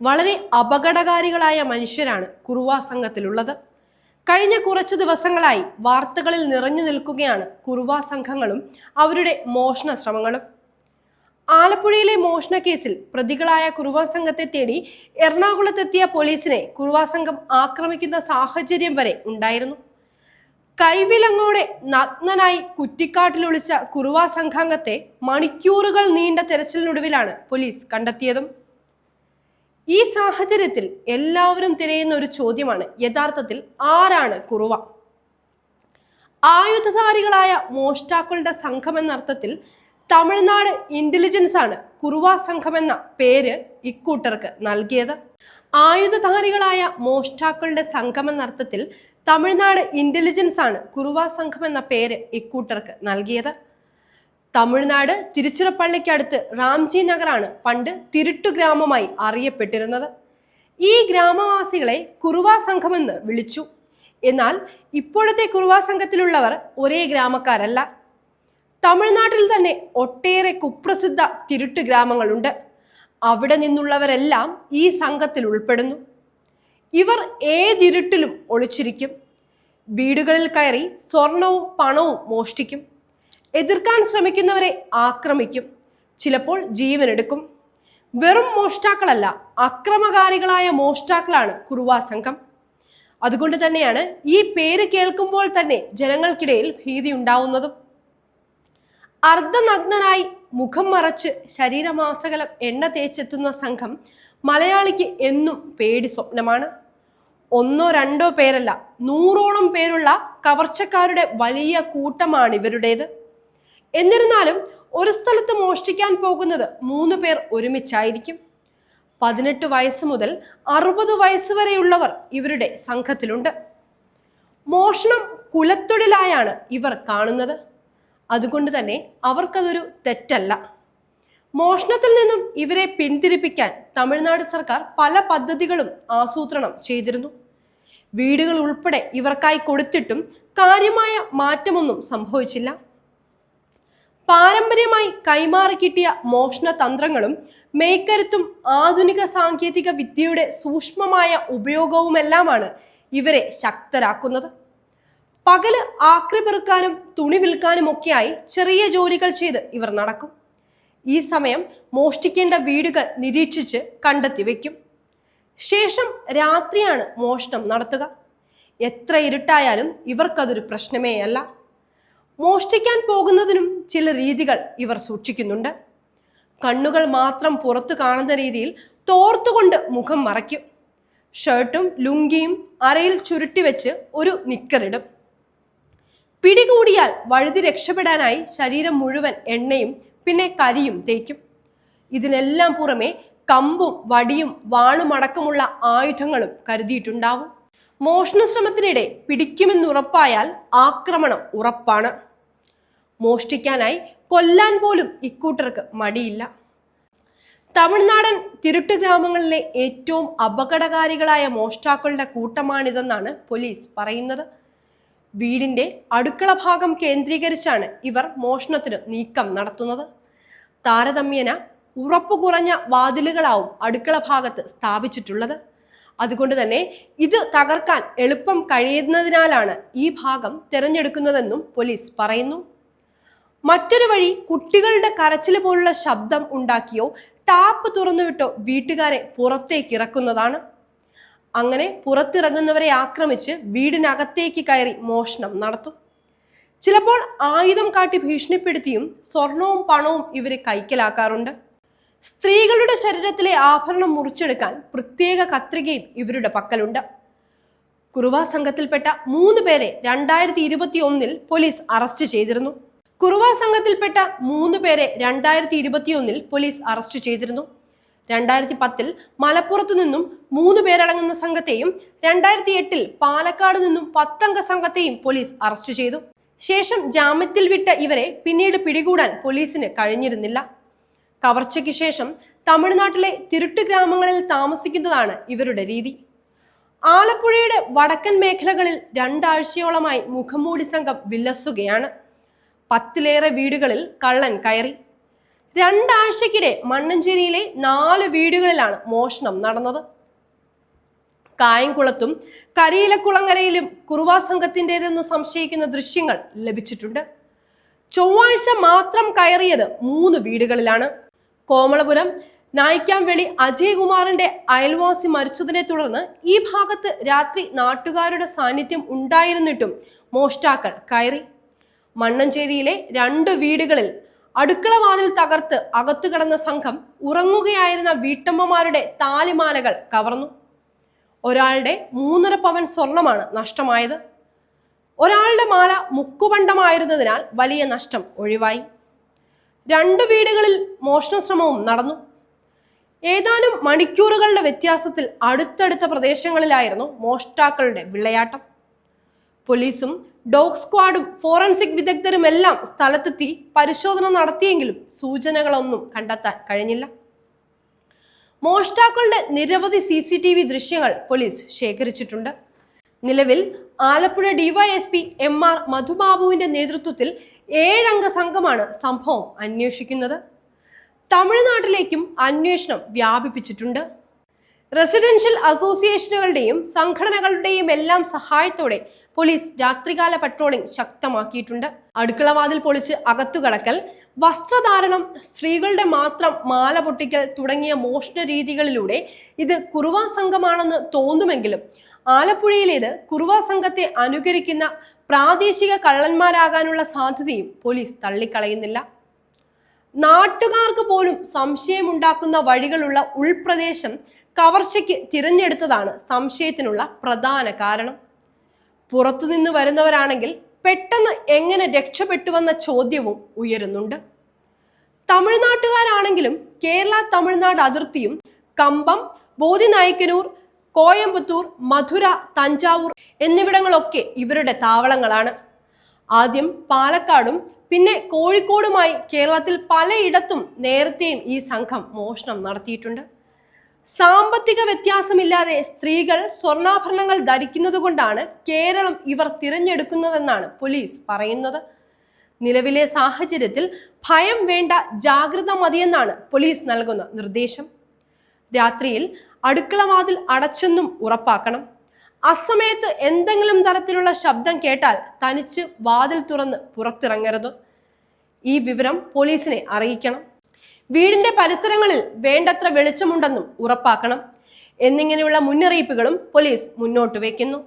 വളരെ അപകടകാരികളായ മനുഷ്യരാണ് കുറുവാ സംഘത്തിലുള്ളത്. കഴിഞ്ഞ കുറച്ച് ദിവസങ്ങളായി വാർത്തകളിൽ നിറഞ്ഞു നിൽക്കുകയാണ് കുറുവാ സംഘങ്ങളും അവരുടെ മോഷണ ശ്രമങ്ങളും. ആലപ്പുഴയിലെ മോഷണ കേസിൽ പ്രതികളായ കുറുവാ സംഘത്തെ തേടി എറണാകുളത്തെത്തിയ പോലീസിനെ കുറുവാ സംഘം ആക്രമിക്കുന്ന സാഹചര്യം വരെ ഉണ്ടായിരുന്നു. കൈവിലങ്ങോടെ നഗ്നനായി കുറ്റിക്കാട്ടിലൊളിച്ച കുറുവാ സംഘാംഗത്തെ മണിക്കൂറുകൾ നീണ്ട തെരച്ചിലിനൊടുവിലാണ് പോലീസ് കണ്ടെത്തിയതും. ഈ സാഹചര്യത്തിൽ എല്ലാവരും തിരയുന്ന ഒരു ചോദ്യമാണ് യഥാർത്ഥത്തിൽ ആരാണ് കുറുവ? ആയുധധാരികളായ മോഷ്ടാക്കളുടെ സംഘം എന്ന അർത്ഥത്തിൽ തമിഴ്നാട് ഇന്റലിജൻസ് ആണ് കുറുവ സംഘം എന്ന പേര് ഇക്കൂട്ടർക്ക് നൽകിയത്. ആയുധധാരികളായ മോഷ്ടാക്കളുടെ സംഘം എന്ന അർത്ഥത്തിൽ തമിഴ്നാട് ഇന്റലിജൻസ് ആണ് കുറുവ സംഘം എന്ന പേര് ഇക്കൂട്ടർക്ക് നൽകിയത്. തമിഴ്നാട് തിരുച്ചിറപ്പള്ളിക്കടുത്ത് റാംജി നഗറാണ് പണ്ട് തിരുട്ടു ഗ്രാമമായി അറിയപ്പെട്ടിരുന്നത്. ഈ ഗ്രാമവാസികളെ കുറുവ സംഘമെന്ന് വിളിച്ചു. എന്നാൽ ഇപ്പോഴത്തെ കുറുവ സംഘത്തിലുള്ളവർ ഒരേ ഗ്രാമക്കാരല്ല. തമിഴ്നാട്ടിൽ തന്നെ ഒട്ടേറെ കുപ്രസിദ്ധ തിരുട്ട് ഗ്രാമങ്ങളുണ്ട്. അവിടെ നിന്നുള്ളവരെല്ലാം ഈ സംഘത്തിൽ ഉൾപ്പെടുന്നു. ഇവർ ഏതിരുട്ടിലും ഒളിച്ചിരിക്കും. വീടുകളിൽ കയറി സ്വർണവും പണവും മോഷ്ടിക്കും. എതിർക്കാൻ ശ്രമിക്കുന്നവരെ ആക്രമിക്കും. ചിലപ്പോൾ ജീവനെടുക്കും. വെറും മോഷ്ടാക്കളല്ല അക്രമകാരികളായ മോഷ്ടാക്കളാണ് കുറുവാ സംഘം. അതുകൊണ്ട് തന്നെയാണ് ഈ പേര് കേൾക്കുമ്പോൾ തന്നെ ജനങ്ങൾക്കിടയിൽ ഭീതി ഉണ്ടാവുന്നതും. അർദ്ധനഗ്നനായി മുഖം മറച്ച് ശരീരമാസകലം എണ്ണ തേച്ചെത്തുന്ന സംഘം മലയാളിക്ക് എന്നും പേടി സ്വപ്നമാണ്. ഒന്നോ രണ്ടോ പേരല്ല നൂറോളം പേരുള്ള കവർച്ചക്കാരുടെ വലിയ കൂട്ടമാണ് ഇവരുടേത്. എന്നിരുന്നാലും ഒരു സ്ഥലത്ത് മോഷ്ടിക്കാൻ പോകുന്നത് മൂന്ന് പേർ ഒരുമിച്ചായിരിക്കും. പതിനെട്ട് വയസ്സ് മുതൽ അറുപത് വയസ്സ് വരെയുള്ളവർ ഇവരുടെ സംഘത്തിലുണ്ട്. മോഷണം കുലത്തൊഴിലായാണ് ഇവർ കാണുന്നത്. അതുകൊണ്ട് തന്നെ അവർക്കതൊരു തെറ്റല്ല. മോഷണത്തിൽ നിന്നും ഇവരെ പിന്തിരിപ്പിക്കാൻ തമിഴ്നാട് സർക്കാർ പല പദ്ധതികളും ആസൂത്രണം ചെയ്തിരുന്നു. വീടുകൾ ഉൾപ്പെടെ ഇവർക്കായി കൊടുത്തിട്ടും കാര്യമായ മാറ്റമൊന്നും സംഭവിച്ചില്ല. പാരമ്പര്യമായി കൈമാറി കിട്ടിയ മോഷണ തന്ത്രങ്ങളും മേക്കരുത്തും ആധുനിക സാങ്കേതിക വിദ്യയുടെ സൂക്ഷ്മമായ ഉപയോഗവുമെല്ലാമാണ് ഇവരെ ശക്തരാക്കുന്നത്. പകൽ ആക്രി പെറുക്കാനും തുണി വിൽക്കാനുമൊക്കെയായി ചെറിയ ജോലികൾ ചെയ്ത് ഇവർ നടക്കും. ഈ സമയം മോഷ്ടിക്കേണ്ട വീടുകൾ നിരീക്ഷിച്ച് കണ്ടെത്തി വയ്ക്കും. ശേഷം രാത്രിയാണ് മോഷണം നടത്തുക. എത്ര ഇരുട്ടായാലും ഇവർക്കതൊരു പ്രശ്നമേ അല്ല മോഷ്ടിക്കാൻ പോകുന്നതിനും ചില രീതികൾ ഇവർ സൂക്ഷിക്കുന്നുണ്ട്. കണ്ണുകൾ മാത്രം പുറത്തു കാണുന്ന രീതിയിൽ തോർത്തുകൊണ്ട് മുഖം മറയ്ക്കും. ഷർട്ടും ലുങ്കിയും അരയിൽ ചുരുട്ടി വെച്ച് ഒരു നിക്കറിടും. പിടികൂടിയാൽ വഴുതി രക്ഷപ്പെടാനായി ശരീരം മുഴുവൻ എണ്ണയും പിന്നെ കരിയും തേക്കും ഇതിനെല്ലാം പുറമെ കമ്പും വടിയും വാളുമടക്കമുള്ള ആയുധങ്ങളും കരുതിയിട്ടുണ്ടാവും. മോഷണ ശ്രമത്തിനിടെ പിടിക്കുമെന്നുറപ്പായാൽ ആക്രമണം ഉറപ്പാണ്. മോഷ്ടിക്കാനായി കൊല്ലാൻ പോലും ഇക്കൂട്ടർക്ക് മടിയില്ല. തമിഴ്നാടൻ തിരുട്ട് ഗ്രാമങ്ങളിലെ ഏറ്റവും അപകടകാരികളായ മോഷ്ടാക്കളുടെ കൂട്ടമാണിതെന്നാണ് പോലീസ് പറയുന്നത്. വീടിന്റെ അടുക്കള ഭാഗം കേന്ദ്രീകരിച്ചാണ് ഇവർ മോഷണത്തിന് നീക്കം നടത്തുന്നത്. താരതമ്യേന ഉറപ്പു കുറഞ്ഞ വാതിലുകളാവും അടുക്കള ഭാഗത്ത് സ്ഥാപിച്ചിട്ടുള്ളത്. അതുകൊണ്ട് തന്നെ ഇത് തകർക്കാൻ എളുപ്പം കഴിയുന്നതിനാലാണ് ഈ ഭാഗം തിരഞ്ഞെടുക്കുന്നതെന്നും പോലീസ് പറയുന്നു. മറ്റൊരു വഴി കുട്ടികളുടെ കരച്ചിൽ പോലുള്ള ശബ്ദം ഉണ്ടാക്കിയോ ടാപ്പ് തുറന്നുവിട്ടോ വീട്ടുകാരെ പുറത്തേക്ക് ഇറക്കുന്നതാണ്. അങ്ങനെ പുറത്തിറങ്ങുന്നവരെ ആക്രമിച്ച് വീടിനകത്തേക്ക് കയറി മോഷണം നടത്തും. ചിലപ്പോൾ ആയുധം കാട്ടി ഭീഷണിപ്പെടുത്തിയും സ്വർണവും പണവും ഇവരെ കൈക്കലാക്കാറുണ്ട്. സ്ത്രീകളുടെ ശരീരത്തിലെ ആഭരണം മുറിച്ചെടുക്കാൻ പ്രത്യേക കത്രികയും ഇവരുടെ പക്കലുണ്ട്. കുറുവ സംഘത്തിൽപ്പെട്ട മൂന്ന് പേരെ രണ്ടായിരത്തി ഇരുപത്തി ഒന്നിൽ പോലീസ് അറസ്റ്റ് ചെയ്തിരുന്നു. കുറുവ സംഘത്തിൽപ്പെട്ട മൂന്ന് പേരെ രണ്ടായിരത്തി ഇരുപത്തിയൊന്നിൽ പോലീസ് അറസ്റ്റ് ചെയ്തിരുന്നു. രണ്ടായിരത്തി പത്തിൽ മലപ്പുറത്തു നിന്നും മൂന്ന് പേരടങ്ങുന്ന സംഘത്തെയും രണ്ടായിരത്തി എട്ടിൽ പാലക്കാട് നിന്നും പത്തംഗ സംഘത്തെയും പോലീസ് അറസ്റ്റ് ചെയ്തു. ശേഷം ജാമ്യത്തിൽ വിട്ട ഇവരെ പിന്നീട് പിടികൂടാൻ പോലീസിന് കഴിഞ്ഞിരുന്നില്ല. കവർച്ചയ്ക്ക് ശേഷം തമിഴ്നാട്ടിലെ തിരുട്ട് ഗ്രാമങ്ങളിൽ താമസിക്കുന്നതാണ് ഇവരുടെ രീതി. ആലപ്പുഴയുടെ വടക്കൻ മേഖലകളിൽ രണ്ടാഴ്ചയോളമായി മുഖംമൂടി സംഘം വില്ലസുകയാണ്. പത്തിലേറെ വീടുകളിൽ കള്ളൻ കയറി. രണ്ടാഴ്ചക്കിടെ മണ്ണഞ്ചേരിയിലെ നാല് വീടുകളിലാണ് മോഷണം നടന്നത്. കായംകുളത്തും കരിയിലക്കുളങ്ങരയിലും കുറുവാ സംഘത്തിന്റെതെന്ന് സംശയിക്കുന്ന ദൃശ്യങ്ങൾ ലഭിച്ചിട്ടുണ്ട്. ചൊവ്വാഴ്ച മാത്രം കയറിയത് മൂന്ന് വീടുകളിലാണ്. കോമളപുരം. നായിക്കാംവെളി അജയകുമാറിന്റെ അയൽവാസി മരിച്ചതിനെ തുടർന്ന് ഈ ഭാഗത്ത് രാത്രി നാട്ടുകാരുടെ സാന്നിധ്യം ഉണ്ടായിരുന്നിട്ടും മോഷ്ടാക്കൾ കയറി. മണ്ണഞ്ചേരിയിലെ രണ്ട് വീടുകളിൽ അടുക്കള വാതിൽ തകർത്ത് അകത്തു കടന്ന സംഘം ഉറങ്ങുകയായിരുന്ന വീട്ടമ്മമാരുടെ താലിമാലകൾ കവർന്നു. ഒരാളുടെ മൂന്നര പവൻ സ്വർണമാണ് നഷ്ടമായത്. ഒരാളുടെ മാല മുക്കുപണ്ടമായിരുന്നതിനാൽ വലിയ നഷ്ടം ഒഴിവായി. രണ്ടു വീടുകളിൽ മോഷണശ്രമവും നടന്നു. ഏതാനും മണിക്കൂറുകളുടെ വ്യത്യാസത്തിൽ അടുത്തടുത്ത പ്രദേശങ്ങളിലായിരുന്നു മോഷ്ടാക്കളുടെ വിളയാട്ടം. പോലീസും ഡോഗ് സ്ക്വാഡും ഫോറൻസിക് വിദഗ്ധരും എല്ലാം സ്ഥലത്തെത്തി പരിശോധന നടത്തിയെങ്കിലും സൂചനകളൊന്നും കണ്ടെത്താൻ കഴിഞ്ഞില്ല. മോഷ്ടാക്കളുടെ നിരവധി സി ദൃശ്യങ്ങൾ പോലീസ് ശേഖരിച്ചിട്ടുണ്ട്. നിലവിൽ ആലപ്പുഴ ഡിവൈഎസ്പി എം ആർ മധുബാബുവിന്റെ നേതൃത്വത്തിൽ ഏഴംഗ സംഘമാണ് സംഭവം അന്വേഷിക്കുന്നത്. തമിഴ്നാട്ടിലേക്കും അന്വേഷണം വ്യാപിപ്പിച്ചിട്ടുണ്ട്. റെസിഡൻഷ്യൽ അസോസിയേഷനുകളുടെയും സംഘടനകളുടെയും എല്ലാം സഹായത്തോടെ പോലീസ് രാത്രികാല പട്രോളിംഗ് ശക്തമാക്കിയിട്ടുണ്ട്. അടുക്കളവാതിൽ പൊളിച്ച് അകത്തു കടക്കൽ വസ്ത്രധാരണം സ്ത്രീകളുടെ മാത്രം മാല പൊട്ടിക്കൽ തുടങ്ങിയ മോഷണ രീതികളിലൂടെ ഇത് കുറുവാ സംഘമാണെന്ന് തോന്നുമെങ്കിലും ആലപ്പുഴയിലേത് കുറുവ സംഘത്തെ അനുകരിക്കുന്ന പ്രാദേശിക കള്ളന്മാരാകാനുള്ള സാധ്യതയും പോലീസ് തള്ളിക്കളയുന്നില്ല. നാട്ടുകാർക്ക് പോലും സംശയമുണ്ടാക്കുന്ന വഴികളുള്ള ഉൾപ്രദേശം കവർച്ചയ്ക്ക് തിരഞ്ഞെടുത്തതാണ് സംശയത്തിനുള്ള പ്രധാന കാരണം. പുറത്തുനിന്ന് വരുന്നവരാണെങ്കിൽ പെട്ടെന്ന് എങ്ങനെ രക്ഷപ്പെട്ടുവെന്ന ചോദ്യവും ഉയരുന്നുണ്ട്. തമിഴ്നാട്ടുകാരാണെങ്കിലും കേരള തമിഴ്നാട് അതിർത്തിയും കമ്പം ബോധിനായ്ക്കനൂർ കോയമ്പത്തൂർ മധുര തഞ്ചാവൂർ എന്നിവിടങ്ങളൊക്കെ ഇവരുടെ താവളങ്ങളാണ്. ആദ്യം പാലക്കാടും പിന്നെ കോഴിക്കോടുമായി കേരളത്തിൽ പലയിടത്തും നേരത്തെയും ഈ സംഘം മോഷണം നടത്തിയിട്ടുണ്ട്. സാമ്പത്തിക വ്യത്യാസമില്ലാതെ സ്ത്രീകൾ സ്വർണാഭരണങ്ങൾ ധരിക്കുന്നതുകൊണ്ടാണ് കേരളം ഇവർ തിരഞ്ഞെടുക്കുന്നതെന്നാണ് പോലീസ് പറയുന്നത്. നിലവിലെ സാഹചര്യത്തിൽ ഭയം വേണ്ട ജാഗ്രത മതിയെന്നാണ് പോലീസ് നൽകുന്ന നിർദ്ദേശം. രാത്രിയിൽ അടുക്കളവാതിൽ അടച്ചെന്നും ഉറപ്പാക്കണം. അസമയത്ത് എന്തെങ്കിലും തരത്തിലുള്ള ശബ്ദം കേട്ടാൽ തനിച്ച് വാതിൽ തുറന്ന് പുറത്തിറങ്ങരുത്. ഈ വിവരം പോലീസിനെ അറിയിക്കണം. വീടിന്റെ പരിസരങ്ങളിൽ വേണ്ടത്ര വെളിച്ചമുണ്ടെന്നും ഉറപ്പാക്കണം. എന്നിങ്ങനെയുള്ള മുന്നറിയിപ്പുകളും പോലീസ് മുന്നോട്ട് വയ്ക്കുന്നു.